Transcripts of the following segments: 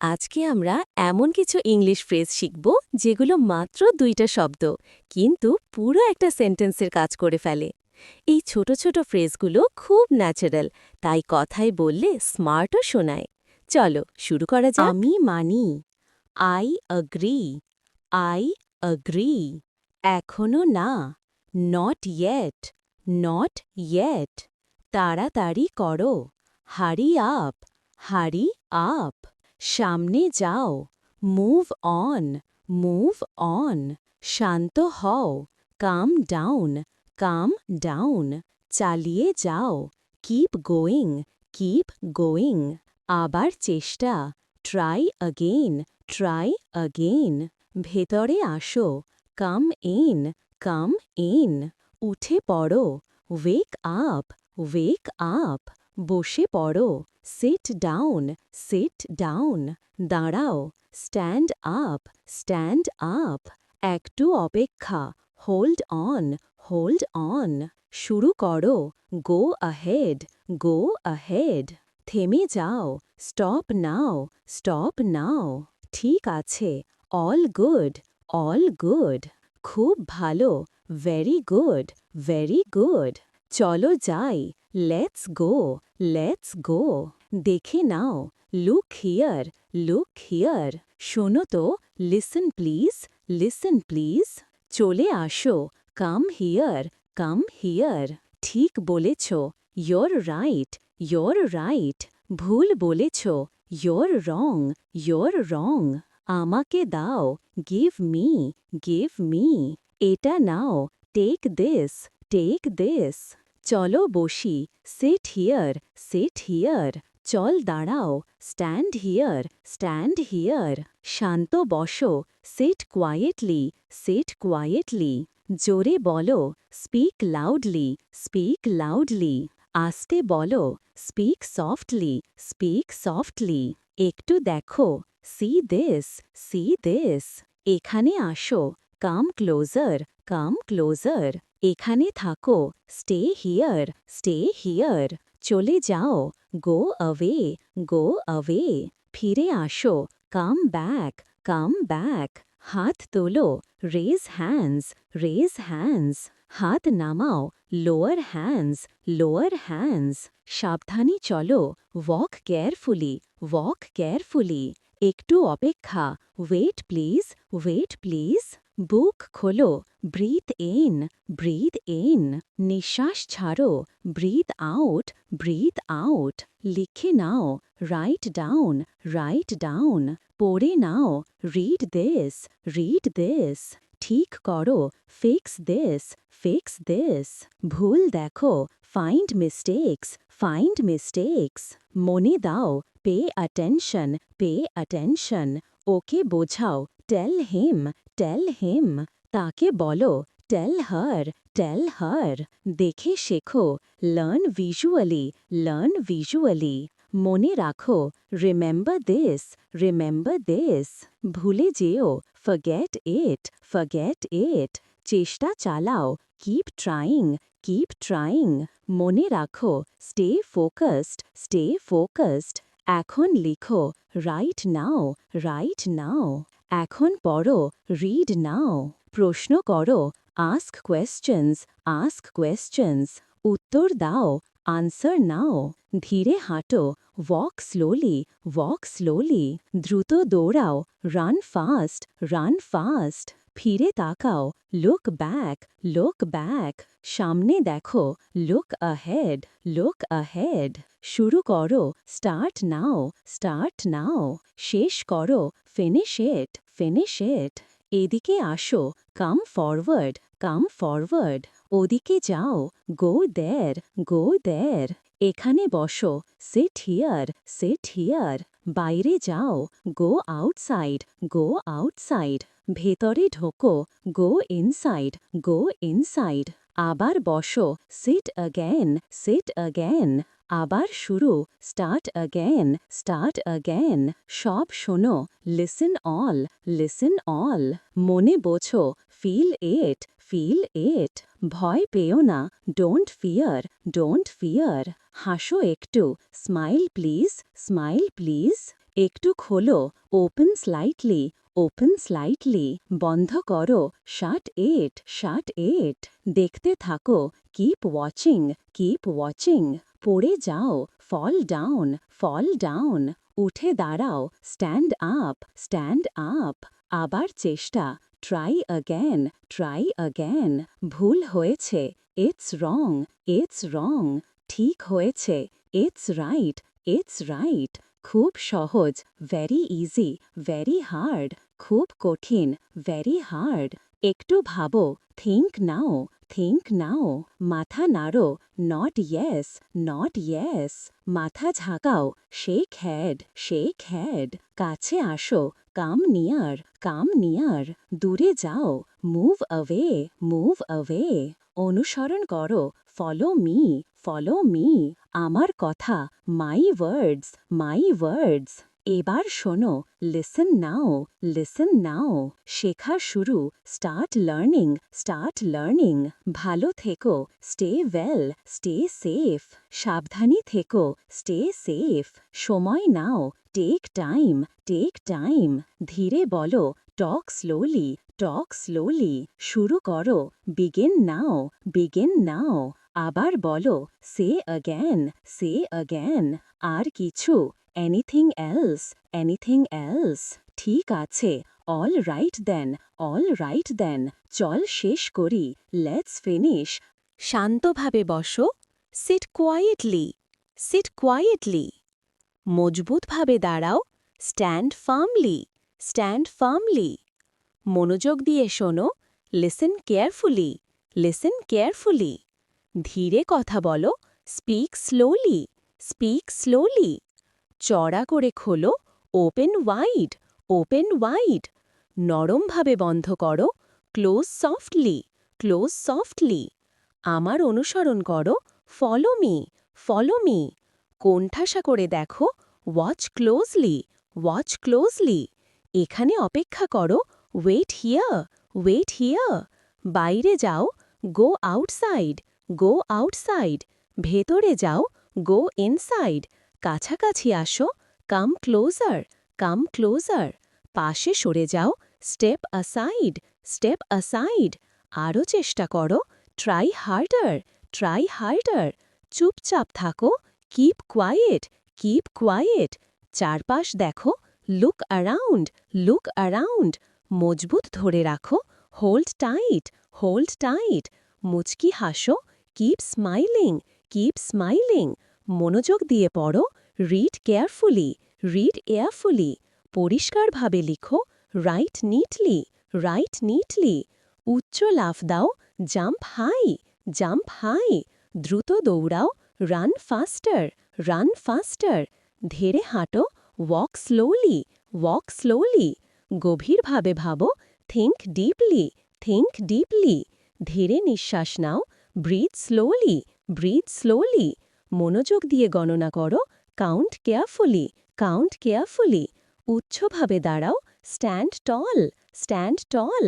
আজকে আমরা এমন কিছু ইংলিশ ফ্রেজ শিখব যেগুলো মাত্র দুইটা শব্দ, কিন্তু পুরো একটা সেন্টেন্সের কাজ করে ফেলে। এই ছোট ছোট ফ্রেজগুলো খুব ন্যাচারাল, তাই কথায় বললে স্মার্টও শোনায়। চলো, শুরু করা যাক। আমি মানি। আই অগ্রি আই অগ্রি এখনও না। Not yet. Not yet. তাড়াতাড়ি করো। Hurry up. Hurry up. সামনে যাও মুভ অন মুভ অন শান্ত হও কাম ডাউন কাম ডাউন চালিয়ে যাও কিপ গোয়িং কিপ গোয়িং আবার চেষ্টা ট্রাই অগেন ট্রাই অগেন ভেতরে আসো কাম ইন কাম ইন উঠে পড়ো ওয়েক আপ ওয়েক আপ বসে পড়ো। সিট ডাউন সিট ডাউন দাঁড়াও। স্ট্যান্ড আপ স্ট্যান্ড আপ একটু অপেক্ষা। হোল্ড অন হোল্ড অন শুরু করো। গো আহেড গো আহেড থেমে যাও। স্টপ নাও স্টপ নাও ঠিক আছে। অল গুড অল গুড খুব ভালো। ভেরি গুড ভেরি গুড চলো যাই। লেটস গো লেটস গো দেখে নাও লুক হিয়ার লুক হিয়ার শোনো তো লিসন প্লিজ লিসন প্লিজ চলে আসো কাম হিয়ার কাম হিয়ার ঠিক বলেছ ইয়োর রাইট ইয়োর রাইট ভুল বলেছ ইয়োর রং ইয়োর রং আমাকে দাও গিভ মি গিভ মি এটা নাও টেক দিস টেক দিস চলো বসি সিট হিয়ার সিট হিয়ার চল দাঁড়াও স্ট্যান্ড হিয়ার স্ট্যান্ড হিয়ার শান্ত বসো সিট কোয়াইটলি সিট কোয়াইটলি জোরে বলো স্পিক লাউডলি স্পিক লাউডলি আস্তে বলো স্পিক সফটলি স্পিক সফটলি একটু দেখো সি দিস সি দিস এখানে আসো কাম ক্লোজার কাম ক্লোজার এখানে থাকো স্টে হিয়ার স্টে হিয়ার চলে যাও গো অ্যাওয়ে গো অ্যাওয়ে ফিরে আসো কাম ব্যাক কাম ব্যাক হাত তোলো রেজ হ্যান্ডস রেজ হ্যান্ডস হাত নামাও লোয়ার হ্যান্ডস লোয়ার হ্যান্ডস সাবধানে চলো ওয়াক কেয়ারফুলি ওয়াক কেয়ারফুলি একটু অপেক্ষা wait please wait please book খোলো ব্রিথ ইন ব্রিথ ইন নিঃশ্বাস ছাড়ো ব্রিথ আউট ব্রিথ আউট লিখে নাও রাইট ডাউন রাইট ডাউন পড়ে নাও রিড দিস রিড দিস ঠিক করো ফিক্স দিস ফিক্স দিস ভুল দেখো ফাইন্ড মিস্টেক্স ফাইন্ড মিস্টেক্স মনে দাও pay attention pay attention okay বোঝাও টেল হিম টেল হিম তাকে বলো টেল হার টেল হার দেখে শেখো লার্ন ভিজুয়ালি লার্ন ভিজুয়ালি মনে রাখো রিমেম্বার দিস রিমেম্বার দিস ভুলে যেও ফরগেট ইট ফরগেট ইট চেষ্টা চালাও কিপ ট্রাইং কিপ ট্রাইং মনে রাখো স্টে ফোকাসড স্টে ফোকাসড এখন লিখো রাইট নাও রাইট নাও এখন পড়ো রিড নাও প্রশ্ন করো আস্ক কোয়েশ্চেন্স আস্ক কোয়েশ্চেন্স উত্তর দাও আনসার নাও, ধীরে হাঁটো ওয়াক স্লোলি ওয়াক স্লোলি দ্রুত দৌড়াও রান ফাস্ট রান ফাস্ট ফিরে তাকাও লুক ব্যাক লুক ব্যাক সামনে দেখো লুক আহেড লুক আহেড শুরু করো স্টার্ট নাও স্টার্ট নাও শেষ করো ফিনিশ ইট ফিনিশ ইট এদিকে আসো কাম ফরওয়ার্ড কাম ফরওয়ার্ড ওদিকে যাও গো দেয়ার গো দেয়ার এখানে বসো সিট হিয়ার সিট হিয়ার বাইরে যাও গো আউটসাইড গো আউটসাইড ভেতরে ঢোকো গো ইনসাইড গো ইনসাইড আবার বসো সিট অ্যাগেন সিট অ্যাগেন আবার শুরু স্টার্ট অ্যাগেন স্টার্ট অ্যাগেন সব শোনো লিসেন অল লিসেন অল মনে বোঝো ফিল ইট ফিল ইট ভয় পেও না ডোন্ট ফিয়ার ডোন্ট ফিয়ার হাসো একটু। স্মাইল প্লিজ স্মাইল প্লিজ একটু খোলো। ওপেন স্লাইটলি ওপেন স্লাইটলি বন্ধ করো। শার্ট এট শার্ট এট দেখতে থাকো। কিপ ওয়াচিং কিপ ওয়াচিং পড়ে যাও। ফল ডাউন ফল ডাউন উঠে দাঁড়াও। স্ট্যান্ড আপ স্ট্যান্ড আপ আবার চেষ্টা। ট্রাই অ্যাগেন ট্রাই অ্যাগেন ভুল হয়েছে। ইটস রং ইটস রং ঠিক হয়েছে। ইটস রাইট ইটস রাইট খুব সহজ ভেরি ইজি ভেরি হার্ড খুব কঠিন ভেরি হার্ড একটু ভাবো থিঙ্ক নাও থিঙ্ক নাও মাথা নাড়ো নট ইয়েস নট ইয়েস মাথা ঝাঁকাও শেক হ্যাড শেক হ্যাড কাছে আসো কাম নিয়ার কাম নিয়ার দূরে যাও মুভ অ্যাওয়ে মুভ অ্যাওয়ে অনুসরণ করো ফলো মি ফলো মি আমার কথা মাই ওয়ার্ডস মাই ওয়ার্ডস এবার শোনো লিসেন নাও লিসেন নাও শেখা শুরু স্টার্ট লার্নিং স্টার্ট লার্নিং ভালো থেকো স্টে ওয়েল স্টে সেফ সাবধানী থেকো স্টে সেফ সময় নাও টেক টাইম টেক টাইম ধীরে বলো টক স্লোলি টক স্লোলি শুরু করো বিগিন নাও বিগিন নাও আবার বলো, সে অ্যাগেন সে অ্যাগেন আর কিছু এনিথিং এলস এনিথিং এলস ঠিক আছে all right then all right then চল শেষ করি লেটস ফিনিশ শান্তভাবে বসো সিট কোয়াইটলি সিট কোয়াইটলি মজবুতভাবে দাঁড়াও স্ট্যান্ড ফার্মলি স্ট্যান্ড ফার্মলি মনোযোগ দিয়ে শোনো লিসেন কেয়ারফুলি লিসেন কেয়ারফুলি ধীরে কথা বলো। স্পিক স্লোলি স্পিক স্লোলি চড়া করে খোলো। ওপেন ওয়াইড ওপেন ওয়াইড নরমভাবে বন্ধ করো। ক্লোজ সফটলি ক্লোজ সফটলি আমার অনুসরণ করো। ফলো মি ফলো মি কোণঠাসা করে দেখো। ওয়াচ ক্লোজলি ওয়াচ ক্লোজলি এখানে অপেক্ষা করো। ওয়েট হিয়ার ওয়েট হিয়ার বাইরে যাও। গো আউটসাইড গো আউটসাইড ভেতরে যাও গো ইনসাইড কাছাকাছি আসো কাম ক্লোজার কাম ক্লোজার পাশে সরে যাও স্টেপ অ্যাসাইড স্টেপ অ্যাসাইড আরও চেষ্টা করো ট্রাই হার্ডার ট্রাই হার্ডার চুপচাপ থাকো কিপ কোয়াইট কিপ কোয়াইট চারপাশ দেখো লুক অ্যারাউন্ড লুক অ্যারাউন্ড মজবুত ধরে রাখো হোল্ড টাইট হোল্ড টাইট মুচকি হাসো কিপ স্মাইলিং কিপ স্মাইলিং মনোযোগ দিয়ে পড়ো রিড কেয়ারফুলি রিড এয়ারফুলি পরিষ্কারভাবে লিখো রাইট নিটলি রাইট নিটলি উচ্চ লাফ দাও জাম্প হাই জাম্প হাই দ্রুত দৌড়াও রান ফাস্টার রান ফাস্টার ধীরে হাঁটো ওয়াক স্লোলি ওয়াক স্লোলি গভীরভাবে ভাবো থিঙ্ক ডিপলি থিঙ্ক ডিপলি ধীরে নিঃশ্বাস নাও ব্রিথ স্লোলি ব্রিথ স্লোলি মনোযোগ দিয়ে গণনা করো। কাউন্ট কেয়ারফুলি কাউন্ট কেয়ারফুলি উচ্চভাবে দাঁড়াও। স্ট্যান্ড টল স্ট্যান্ড টল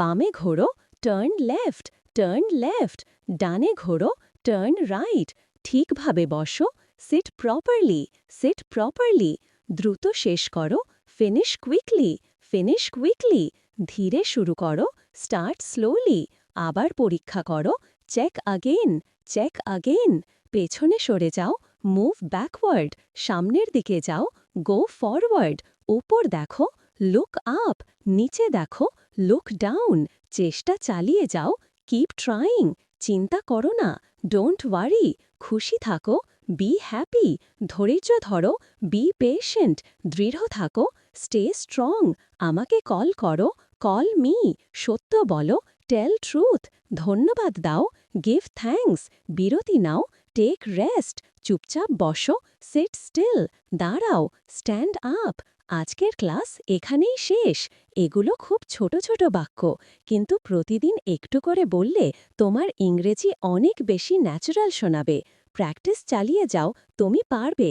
বামে ঘোরো টার্ন লেফট টার্ন লেফট ডানে ঘোরো টার্ন রাইট ঠিকভাবে বসো। সিট প্রপারলি সিট প্রপারলি দ্রুত শেষ করো। ফিনিশ কুইকলি ফিনিশ কুইকলি ধীরে শুরু করো। স্টার্ট স্লোলি আবার পরীক্ষা করো। চেক আগেন চেক আগেন পেছনে সরে যাও মুভ ব্যাকওয়ার্ড সামনের দিকে যাও গো ফরওয়ার্ড ওপর দেখো লুক আপ নিচে দেখো লুক ডাউন চেষ্টা চালিয়ে যাও কিপ ট্রাইং চিন্তা করো না ডোন্ট ওয়ারি খুশি থাকো বি হ্যাপি ধৈর্য ধরো বি পেশেন্ট দৃঢ় থাকো স্টে স্ট্রং আমাকে কল করো কল মি সত্য বলো টেল ট্রুথ ধন্যবাদ দাও গিভ থ্যাঙ্কস বিরতি নাও টেক রেস্ট চুপচাপ বসো সিট স্টিল দাঁড়াও স্ট্যান্ড আপ আজকের ক্লাস এখানেই শেষ এগুলো খুব ছোট ছোট বাক্য কিন্তু প্রতিদিন একটু করে বললে তোমার ইংরেজি অনেক বেশি ন্যাচারাল শোনাবে প্র্যাকটিস চালিয়ে যাও তুমি পারবে